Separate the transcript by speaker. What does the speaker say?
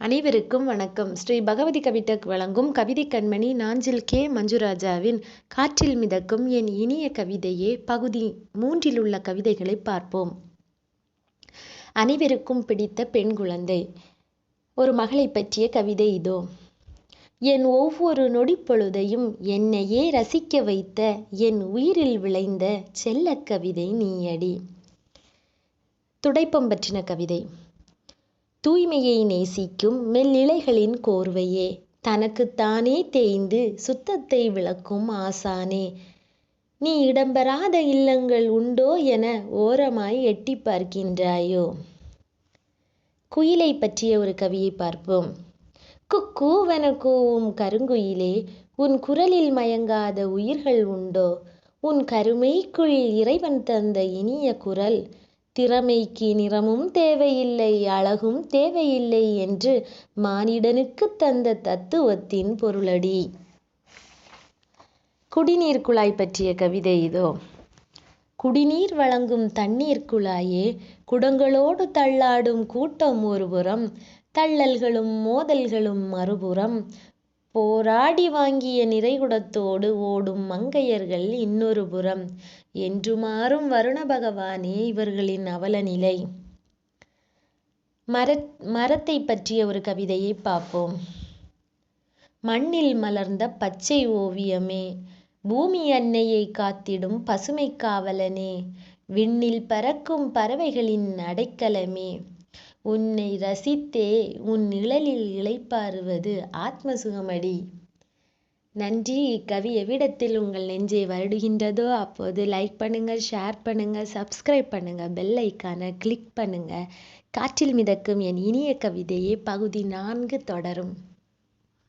Speaker 1: அனைவருக்கும் வணக்கம். ஸ்ரீ பகவதி கவிதக் வழங்கும் கவிதை கண்மணி நாஞ்சில் கே. மஞ்சுராஜாவின் காற்றில் மிதக்கும் என் இனிய கவிதையே பகுதி மூன்றில் உள்ள கவிதைகளை பார்ப்போம். அனைவருக்கும் பிடித்த பெண் குழந்தை. ஒரு மகளை பற்றிய கவிதை இதோ. என் ஒவ்வொரு நொடிப்பொழுதையும் என்னையே ரசிக்க வைத்த என் உயிரில் விளைந்த செல்ல கவிதை நீயடி. துடைப்பம் பற்றின கவிதை. தூய்மையை நேசிக்கும் மெல்லிலைகளின் கோர்வையே. தனக்குத்தானே தேய்ந்து சுத்தத்தை விளக்கும் ஆசானே. நீ இடம்பெறாத இல்லங்கள் உண்டோ என ஓரமாய் எட்டி பார்க்கின்றாயோ? குயிலை பற்றிய ஒரு கவியை பார்ப்போம். குக்கூவென கூவும் கருங்குயிலே உன் குரலில் மயங்காத உயிர்கள் உண்டோ? உன் கருமைக்குள் இறைவன் தந்த இனிய குரல் திறமைக்கு நிறமும் தேவையில்லை அழகும் தேவையில்லை என்று மானிடனுக்கு தந்த தத்துவத்தின் பொருளடி. குடிநீர் குழாய் பற்றிய கவிதை இதோ. குடிநீர் வழங்கும் தண்ணீர் குழாயே குடங்களோடு தள்ளாடும் கூட்டம் ஒருபுறம் தள்ளல்களும் மோதல்களும் மறுபுறம் போராடி வாங்கிய நிறைகுடத்தோடு ஓடும் மங்கையர்கள் இன்னொரு புறம். என்று மாறும் வருண பகவானே இவர்களின் அவலநிலை. மர மரத்தை பற்றிய ஒரு கவிதையை பார்ப்போம். மண்ணில் மலர்ந்த பச்சை ஓவியமே பூமி அன்னையை காத்திடும் பசுமை காவலனே விண்ணில் பறக்கும் பறவைகளின் அடைக்கலமே. உன்னை ரசித்தே உன் நிழலில் இளைப்பாறுவது ஆத்ம சுகமடி நன்றி. இக்கவி எவ்விடத்தில் உங்கள் நெஞ்சை வருடுகின்றதோ அப்போது லைக் பண்ணுங்கள் ஷேர் பண்ணுங்கள் சப்ஸ்கிரைப் பண்ணுங்கள் பெல் ஐக்கானை கிளிக் பண்ணுங்கள். காற்றில் மிதக்கும் என் இனிய கவிதையே பகுதி நான்கு தொடரும்.